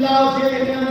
love here in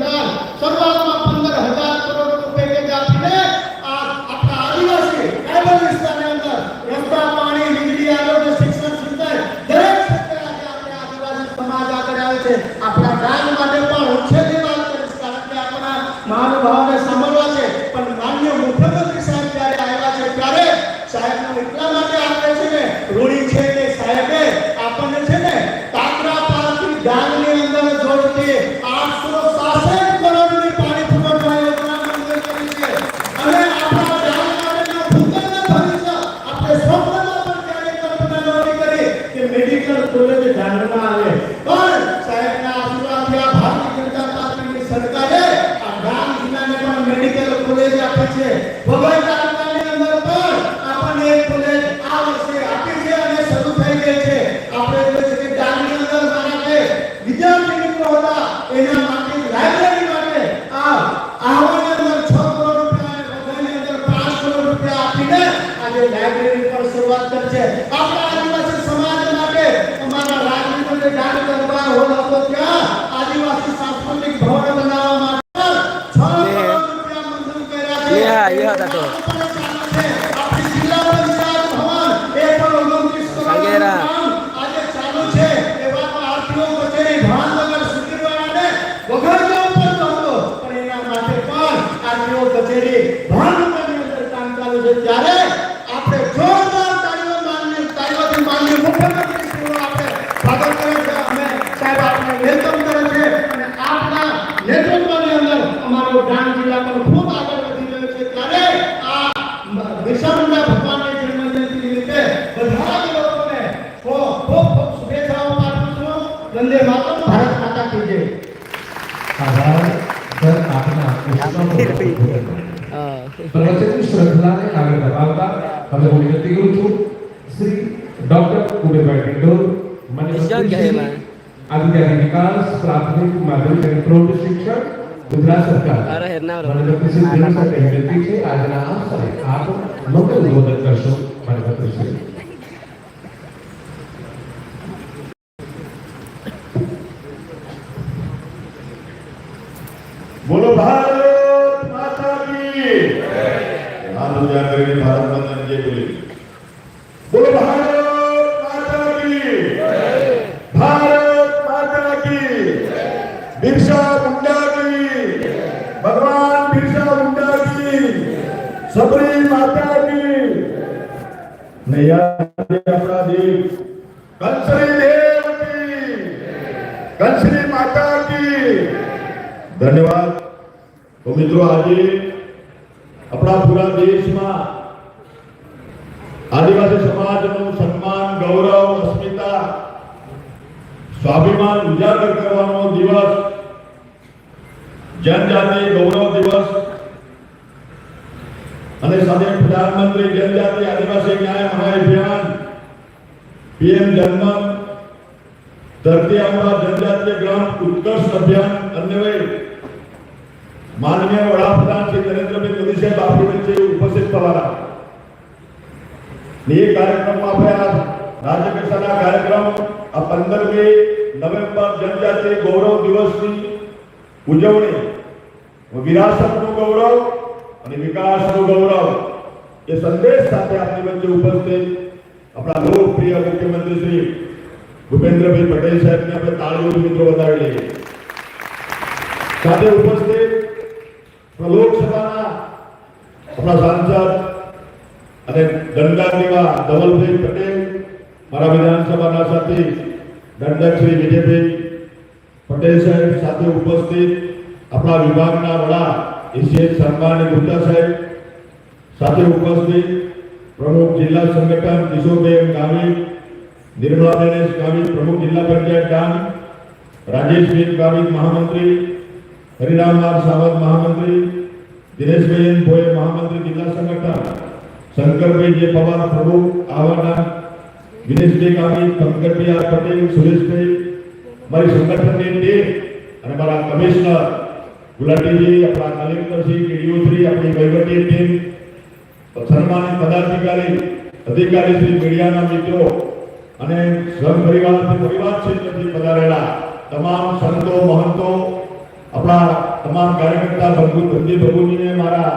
Vamos lá, Vande Mataram Bharat માતા કી જય આભાર સર આપના પ્રવચનની શ્રદ્ધાને આગળ ધપાવતા હવે હું વિનંતી કરું છું શ્રી डॉक्टर कुबेरभाई डिंडोर अधिकारी विकास प्राथमिक माध्यमिक आणि प्रौढ शिक्षण ગુજરાત સરકાર મને કૃષિ જીવન સાથે વિનંતી છે આજના આ સમય આપ લોકો ઉદબોધન કરશો મને કૃષિ બોલો ભારત માતા કી હાથ ઉજાગર ભારત માતા જય બોલી सयाजी अपराधी कंसरी देव की कंसरी माता की धन्यवाद તો મિત્રો આજે આપણા પૂરા દેશમાં આદિવાસી સમાજનું સન્માન ગૌરવ અસ્મિતા સ્વાભિમાન ઉજાગર કરવાનો દિવસ જનજાતિ ગૌરવ દિવસ हमें सारे प्रधानमंत्री जनजाति आदिवासी न्याय महाअभियान पीएम जनमन धरती अमरा जनजातीय ग्राम उत्कर्ष अभियान धन्यवाद माननीय वडाप्रधान श्री नरेंद्र भाई मोदी साहब आप ही उपस्थित पवारा ये कार्यक्रम आप है आज राज्य कक्षा कार्यक्रम अब पंद्रह नवंबर जनजाति गौरव दिवस की उज्जवनी विरासत को गौरव आणि विकास व गौरव हे संदेश સાથે આપણી વચ્ચે ઉપસ્થિત આપણા લોકપ્રિય મુખ્યમંત્રી શ્રી ભૂપેન્દ્રભાઈ પટેલ સાહેબને આપણે તાળીઓ મિત્રો વધાવી લઈએ સાથે ઉપસ્થિત લોકસભાના આપણા સાંસદ અને દંડક એવા ધવલભાઈ પટેલ મારા વિધાનસભાના સાથી દંડક શ્રી વિજયભાઈ પટેલ સાહેબ સાથે ઉપસ્થિત આપણા વિભાગના વડા વિશેષ સન્માન ગુપ્તા સાહેબ સાથે ઉપસ્થિત પ્રમુખ જિલ્લા સંગઠન કિશોરબેન ગામી નિર્મલા દિનેશ ગામી પ્રમુખ જિલ્લા પંચાયત ડાંગ રાજેશબેન ગામી મહામંત્રી હરિરામલાલ સાવંત મહામંત્રી દિનેશબેન ભોય મહામંત્રી જિલ્લા સંગઠન શંકરભાઈ જે પવાર પ્રમુખ આવાના વિનેશભાઈ ગામી પંકજભાઈ પટેલ સુરેશભાઈ મારી સંગઠનની ટીમ અને મારા કમિશનર ગુલાટીજી આપણા કલેક્ટરશ્રી ડીડીઓશ્રી આપણી વહીવટી ટીમ સન્માનિત પદાધિકારી અધિકારી શ્રી મીડિયાના મિત્રો અને સ્વયં પરિવાર પરિવાર ક્ષેત્રથી પધારેલા તમામ સંતો મહંતો આપણા તમામ કાર્યકર્તા ભગુ ધનજી ભગુજીને મારા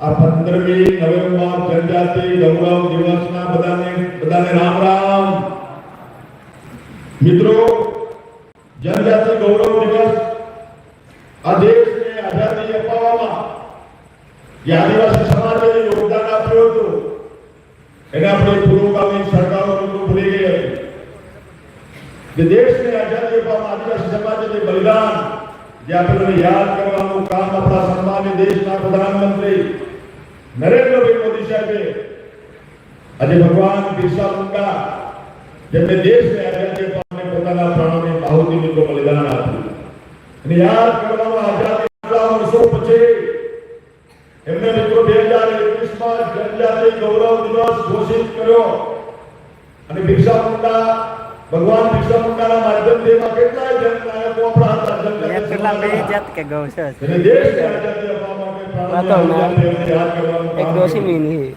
આ પંદરમી નવેમ્બર જનજાતિ ગૌરવ દિવસના બધાને બધાને રામ રામ મિત્રો જનજાતિ ગૌરવ દિવસ આ દેશ જે આદિવાસી સમાજે યોગદાન આપ્યું હતું એને આપણે પૂર્વગામી સરકારો બધું ભૂલી ગઈ હતી જે દેશને આઝાદી અપાવવા આદિવાસી સમાજે જે બલિદાન જે આપણને યાદ કરવાનું કામ આપણા સન્માનની દેશના પ્રધાનમંત્રી નરેન્દ્રભાઈ મોદી સાહેબે આજે ભગવાન બિરસા મુંડા જેમને દેશને આઝાદી અપાવવાને પોતાના પ્રાણોને બાહુદી બલિદાન આપ્યું અને યાદ કરવાનું આઝાદી આપણા વર્ષો પછી એમને મિત્રો 2021 માં જનજાતિ ગૌરવ દિવસ ઘોષિત કર્યો અને બિરસા મુંડા ભગવાન બિરસા મુંડાના માધ્યમથી એમાં કેટલાય જનનાયકો આપણા હતા જનજાતિ કેટલા બે જાત કે ગૌ છે એટલે દેશ જનજાતિ આપવા માટે એક દોષી મીન હી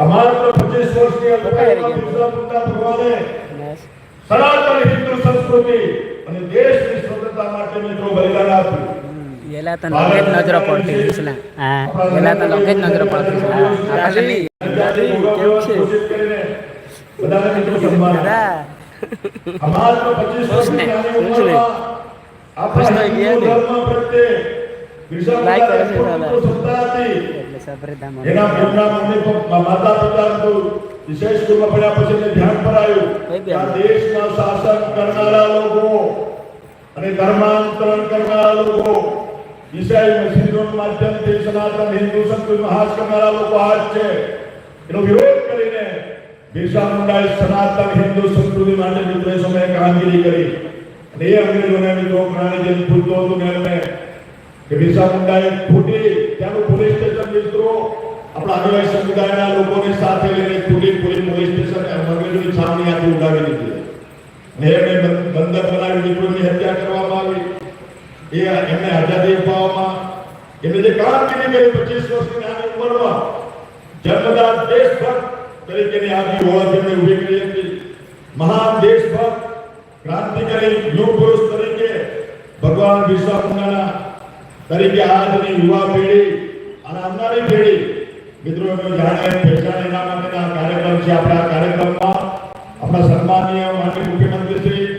અમારા 25 વર્ષની અલ્પકાળમાં બિરસા મુંડા ભગવાને સનાતન હિન્દુ સંસ્કૃતિ અને દેશની સ્વતંત્રતા માટે મિત્રો બલિદાન આપ્યું ಎಲ್ಲ ತನ್ನ ಲೊಕೇಟ್ ನಜರ પડતી ಇಸ್ಲಾ હા ಎಲ್ಲ તને લગે જ નજર પડતી માતા પિતાનું વિશેષ રૂપમાં પછી ધ્યાન પર આવ્યું શાસન કરનારા અને ધર્માંતરણ કરનારા લોકો ઈસાઈ મસીદોનું માધ્યમ તે સનાતન હિન્દુ સંસ્કૃત હાથ કરનારા લોકો આજ છે એનો વિરોધ કરીને બિરસા મુંડાએ સનાતન હિન્દુ સંસ્કૃતિ માટે વિદ્વેષોમાં કામગીરી કરી અને એ અંગ્રેજોને મિત્રો ઘણાની જેમ ભૂલતો હતો ને એમને કે બિરસા મુંડાએ ફૂટી ત્યાંનું પોલીસ સ્ટેશન મિત્રો આપણા આદિવાસી સમુદાયના લોકોને સાથે લઈને ફૂટી પોલીસ પોલીસ સ્ટેશન અંગ્રેજોની છાવણી આખી ઉડાવી દીધી અને એમણે બંદર બનાવી દીકરીની હત્યા કરવામાં આવી એ એમને આઝાદી અપાવવામાં એમને જે કામ કરી પચીસ વર્ષની નાની ઉંમરમાં જન્મદાર દેશભક્ત તરીકેની આગવી ઓળખ એમણે ઉભી કરી હતી મહાન દેશભક્ત ક્રાંતિકારી યુગ પુરુષ તરીકે ભગવાન વિશ્વાસના તરીકે આજની યુવા પેઢી અને આવનારી પેઢી મિત્રો એમનો જાણે પહેચાને એના માટેના કાર્યક્રમ છે આપણા કાર્યક્રમમાં આપણા સન્માનીય માનનીય મુખ્યમંત્રી શ્રી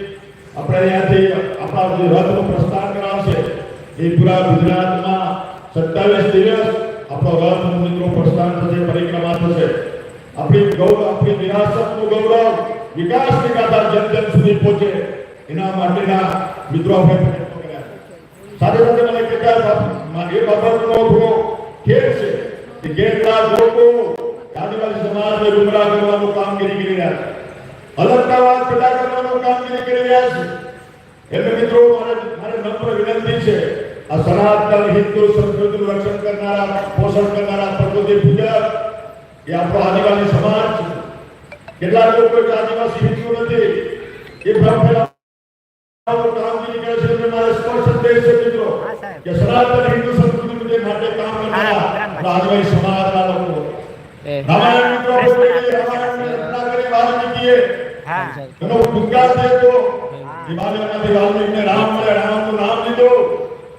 આપણે અહીંયાથી આપણા જે રથનો પ્રશ્ન એ પૂરા ગુજરાતમાં સત્તાવીસ દિવસ આપણો રથ મિત્રો પ્રસ્થાન થશે પરિક્રમા થશે આપણી ગૌરવ આપણી વિરાસતનું ગૌરવ વિકાસની ગાથા જન જન સુધી પહોંચે એના માટેના મિત્રો આપણે પ્રયત્નો કર્યા છે સાથે સાથે મને કેટલાક એ બાબતનો થોડો ખેદ છે કે કેટલાક લોકો આદિવાસી સમાજને ગુમરાહ કરવાનું કામગીરી કરી રહ્યા છે અલગતાવાદ પેદા કરવાનું કામગીરી કરી રહ્યા છે એટલે મિત્રો મારે મારે નમ્ર વિનંતી છે सनातन हिंदू संस्कृतीचं रक्षण करणारा पोषण करणारा प्रकृती पूजक हे आपला आदिवासी समाज કેટલાક લોકો આદિવાસી હિન્દુ નથી એ ભ્રમ ફેલાવો કામ ની કરે છે મારે સ્પષ્ટ સંદેશ છે મિત્રો કે સનાતન હિન્દુ સંસ્કૃતિ માટે કામ કરનારા આદિવાસી સમાજના લોકો રામાયણ મિત્રો રામાયણ રચના કરી વાલ્મીકીએ હા એનો ઉદ્ગાર થયો તો દિવાળીમાંથી વાલ્મીકીને રામ મળે રામ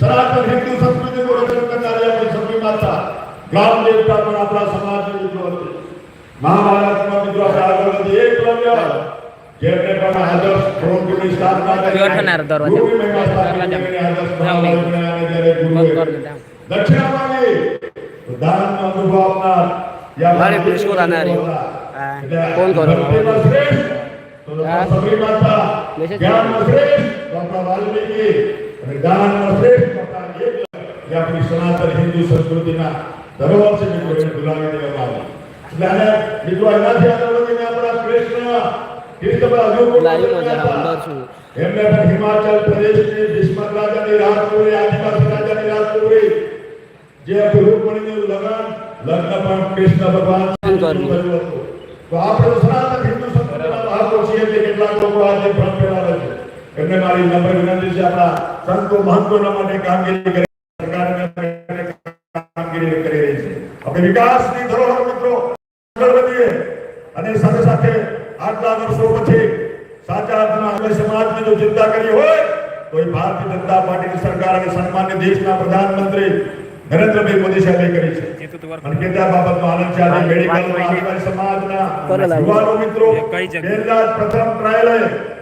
सनातन हिंदू संस्कृति को रचन करने करणारी आपली सभी माता ग्राम देवता पर अपना समाज में जो है महाभारत विद्रो काळामध्ये एक लव्य જેમને પણ આદર્શ પ્રવૃત્તિની સ્થાપના કરી યોજનાર દરવાજા ગુરુ મહિમા સ્થાપના કરી આદર્શ દક્ષિણ માગે દાન અનુભવ આપનાર या हमारे पुलिस को लाना रही कौन कौन तो सभी माता ज्ञान श्रेष्ठ डॉक्टर तो वाल्मीकि દાદાના શ્રેષ્ઠ મતાન એક કે આપણી સનાતન હિન્દુ સંસ્કૃતિના ધરોહર છે મિત્રો એને ભૂલાવી દેવામાં આવી એટલે આને મિત્રો એનાથી આગળ વધીને આપણા કૃષ્ણ તીર્થભાઈ હજુ એમને પણ હિમાચલ પ્રદેશની ભીષ્મક રાજાની રાજપુરી આદિવાસી રાજાની રાજપુરી જે ગુરુપણીનું લગ્ન લગ્ન પણ કૃષ્ણ ભગવાન તો આપણે સનાતન હિન્દુ સંસ્કૃતિના મહાપુરુષ છીએ કે કેટલાક લોકો આજે ભ્રમ ફેલાવે છે એમને મારી નમ્ર વિનંતી છે આપણા સંતો મહંતોના માટે કામગીરી કરે સરકાર કામગીરી કરી રહી છે આપણે વિકાસની ધરોહર મિત્રો આગળ વધીએ અને સાથે સાથે આટલા વર્ષો પછી સાચા અર્થમાં આપણે સમાજની જો ચિંતા કરી હોય તો એ ભારતીય જનતા પાર્ટીની સરકાર અને સન્માન્ય દેશના પ્રધાનમંત્રી નરેન્દ્રભાઈ મોદી સાહેબે કરી છે અને કેટલા બાબતનો આનંદ છે આજે મેડિકલ સમાજના યુવાનો મિત્રો પ્રથમ ટ્રાયલે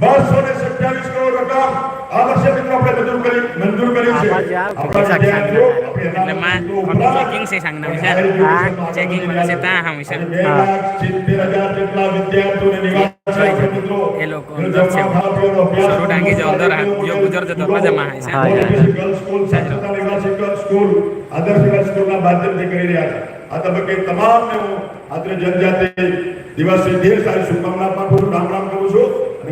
બસ સોનેસર 24 કરોડ રૂપિયા આદર્શ મિત્રપડે મંજૂર કરી મંજૂર કરી છે આપણે જાણીએ છીએ કે માં અભિષેકિંગ સેંગના નામે આ ચેકિંગ મને સતા હમ ઇસે 30000 જેટલા વિદ્યાર્થીને નિવાસ કરી મંજૂર જો જે ખાપોનો અભ્યાસ ડાંગી જ અંદર છે એ ગુજરાત જતોમાં જમા છે સાચું તો નિવાસ સ્કૂલ આદર્શ વિદ્યાલય સ્કૂલ ના બજેટ કરી રહ્યા છે આ તો બજેત તમામ એ આદ્ર જન જાતિ નિવાસ દીર્ઘ સાલ સુખામણા પર ડામર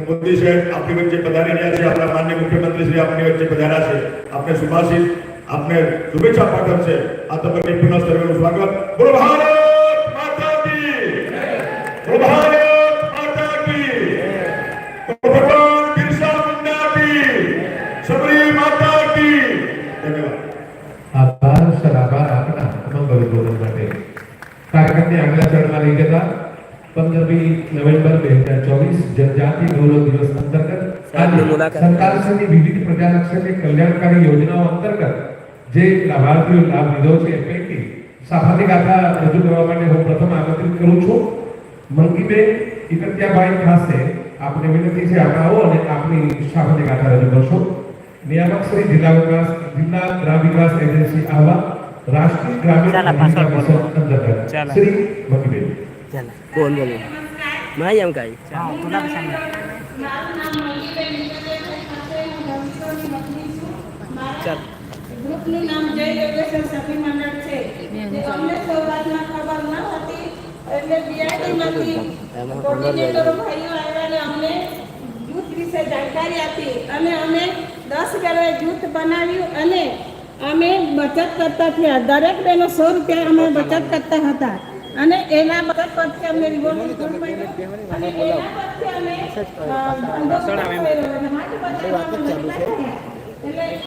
मोदी से आपकी बच्चे पधारी गया से अपना माननीय मुख्यमंत्री से आपके बच्चे पधारा से अपने सुभाषित अपने शुभेच्छा पाठन से आ तब पुनः सर्वे स्वागत प्रभारत माता दी प्रभारत આર્થિક ગૌરવ દિવસ અંતર્ગત સરકાર શ્રીની વિવિધ પ્રજાલક્ષી કલ્યાણકારી યોજનાઓ અંતર્ગત જે લાભાર્થીઓ લાભ લીધો છે પૈકી સાફાતી ગાથા રજૂ કરવા માટે હું પ્રથમ આમંત્રિત કરું છું મંકીબેન ઇકત્યાભાઈ ખાસે આપને વિનંતી છે આપ આવો અને આપની સાફાતી ગાથા રજૂ કરશો નિયામક શ્રી જિલ્લા વિકાસ જિલ્લા ગ્રામ વિકાસ એજન્સી આવા રાષ્ટ્રીય ગ્રામીણ અંતર્ગત શ્રી મંકીબેન બોલ બોલ Mayam kayo? Oo, wala ka ગ્રુપનું નામ જય યોગેશ્વર સભી મંડળ છે અમને શરૂઆતમાં ખબર ન હતી એટલે બીઆઈડીમાંથી કોર્ડિનેટરો ભાઈઓ આવ્યા અને અમને જૂથ વિશે જાણકારી આપી અને અમે દસ ગરવે જૂથ બનાવ્યું અને અમે બચત કરતા થયા દરેક બેનો સો રૂપિયા અમે બચત કરતા હતા અને એના બધા પછી અમને રિવોલ્વિંગ ગુણ મળ્યો અને એના પરથી અમે